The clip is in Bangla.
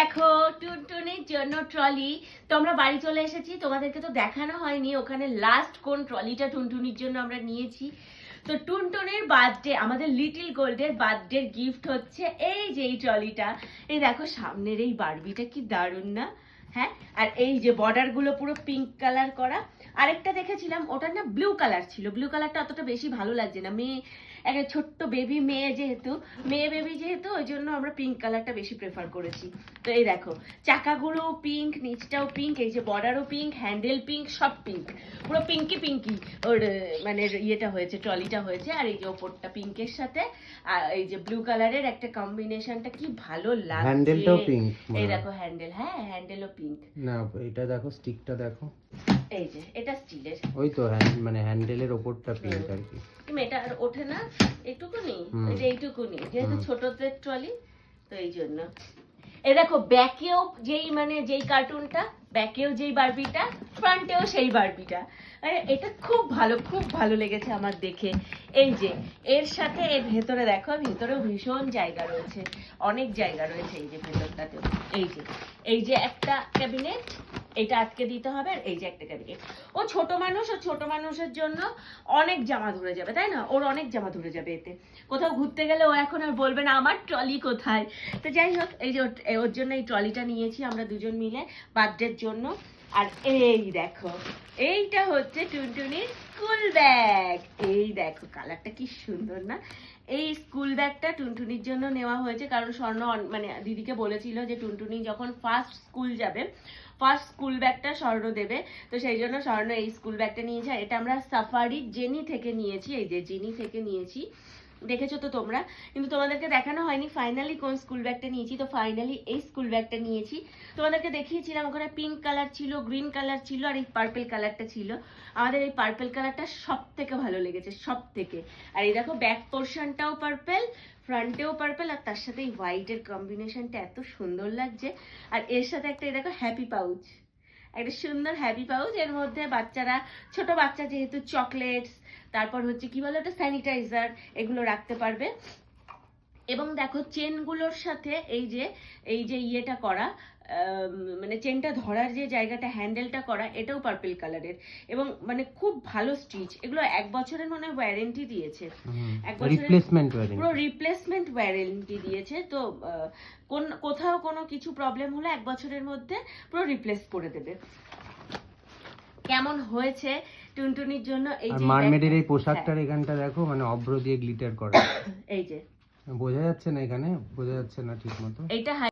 দেখো, টুনটুনির জন্য ট্রলি তো আমরা বাড়ি চলে এসেছি, তোমাদেরকে তো দেখানো হয়নি। ওখানে লাস্ট কোন ট্রলিটা টুনটুনির জন্য আমরা নিয়েছি। তো টুনটুনির বার্থডে আমাদের লিটিল গোল্ডের বার্থডে গিফট হচ্ছে এই যে এই ট্রলিটা এই দেখো, সামনের এই বারবিটা কি দারুণ না? হ্যাঁ? আর এই যে বর্ডারগুলো পুরো পিঙ্ক কালার করা। আরেকটা দেখেছিলাম ওটার না ব্লু কালার ছিল। ব্লু কালারটা অতটা বেশি ভালো লাগছে না। মেয়ে একটা ছোট্ট বেবি মেয়ে যেহেতু মেয়ে বেবি যেহেতু ওই জন্য আমরা পিঙ্ক কালারটা বেশি প্রেফার করেছি। তো এই দেখো চাকাগুলো পিঙ্ক নিচটাও পিঙ্ক এই যে বর্ডারও পিঙ্ক হ্যান্ডেল পিঙ্ক সব পিঙ্ক পুরো পিঙ্কি পিঙ্কি ওর মানে ইয়েটা হয়েছে ট্রলিটা হয়েছে আর এই যে ওপরটা পিঙ্কের সাথে আর এই যে ব্লু কালারের একটা কম্বিনেশনটা কি ভালো লাগছে। হ্যান্ডেলটাও পিঙ্ক এই দেখো হ্যান্ডেল হ্যাঁ হ্যান্ডেলও পিঙ্ক না এটা দেখো স্টিকটা দেখো। এই যে এটা স্টিলের। ওই তো হ্যান্ড মানে হ্যান্ডেলের ওপরটা পিঙ্ক আর কি। এটা আর ওঠে না এইটুকুনি। এটা এইটুকুনি যেহেতু। ছোটদের ট্রলি তো এই জন্য। এ দেখো, ব্যাকেও যেই মানে যেই কার্টুনটা ব্যাকেও যেই বারবিটা ফ্রন্টেও সেই বারবিটা এটা খুব ভালো খুব ভালো লেগেছে আমার দেখে। এই যে, এর সাথে এর ভেতরে দেখো ভেতরে ভীষণ জায়গা রয়েছে। অনেক জায়গা রয়েছে এই যে ভেতরটাতে এই যে এই যে একটা ক্যাবিনেট এটা আটকে দিতে হবে আর এই যে একটা দিকে। ও ছোট মানুষ, ও ছোট মানুষের জন্য অনেক জামা ধরে যাবে, তাই না? ওর অনেক জামা ধরে যাবে এতে। কোথাও ঘুরতে গেলে ও এখন আর বলবে না, আমার ট্রলি কোথায়? তো যাই হোক, এই যে ওর- জন্য এই ট্রলিটা নিয়েছি আমরা দুজন মিলে বার্থডের জন্য। আর এই দেখো, এইটা হচ্ছে টুনটুনির স্কুল ব্যাগ। এই দেখো, কালারটা কি সুন্দর না? এই স্কুল ব্যাগটা টুনটুনির জন্য নেওয়া হয়েছে, কারণ স্বর্ণ মানে দিদিকে বলেছিল যে টুনটুনি যখন ফার্স্ট স্কুল যাবে ফার্স্ট স্কুল ব্যাগটা স্বর্ণ দেবে। তো সেই জন্য স্বর্ণ এই স্কুল ব্যাগটা নিয়েছে। আর এটা আমরা সাফারি জেনি থেকে নিয়েছি। এই যে জেনি থেকে নিয়েছি। দেখেছ তো তোমরা? কিন্তু তোমাদেরকে দেখানো হয়নি ফাইনালি কোন স্কুল ব্যাগটা নিয়েছি, তো ফাইনালি এই স্কুল ব্যাগটা নিয়েছি। তোমাদেরকে দেখিয়েছিলাম, ওখানে পিঙ্ক কালার ছিল গ্রিন কালার ছিল, আর এই পার্পেল কালারটা ছিল। আমাদের এই পার্পেল কালারটা সব থেকে ভালো লেগেছে সব থেকে আর এই দেখো ব্যাক পোর্শনটাও পার্পেল ফ্রন্টেও পার্পেল আর তার সাথে এই হোয়াইটের কম্বিনেশনটা এত সুন্দর লাগছে। আর এর সাথে একটা, এই দেখো হ্যাপি পাউচ একটা সুন্দর হ্যাপি পাউচ এর মধ্যে বাচ্চারা, ছোট বাচ্চা যেহেতু চকলেটস তারপর হচ্ছে কি বলে ওটা স্যানিটাইজার এগুলো রাখতে পারবে। এবং দেখো চেনগুলোর সাথে এই যে এই যে ইয়েটা করা মানে চেনটা ধরার যে জায়গাটা হ্যান্ডেলটা করা এটাও পার্পল কালারের এবং মানে খুব ভালো স্টিচ এগুলো এক বছরের মনে হয় ওয়ারেন্টি দিয়েছে। এক বছরের- পুরো রিপ্লেসমেন্ট ওয়ারেন্টি দিয়েছে। তো কোন কোথাও কোনো কিছু প্রবলেম হলে এক বছরের মধ্যে পুরো রিপ্লেস করে দেবে। কেমন হয়েছে টুনটুনির জন্য এই যে মারমেডের এই পোশাকটার এখানটা দেখো মানে অভ্র দিয়ে গ্লিটার করা। হ্যাঁ, এই যে। বোঝা যাচ্ছে না এখানে বোঝা যাচ্ছে না ঠিক মতো এইটা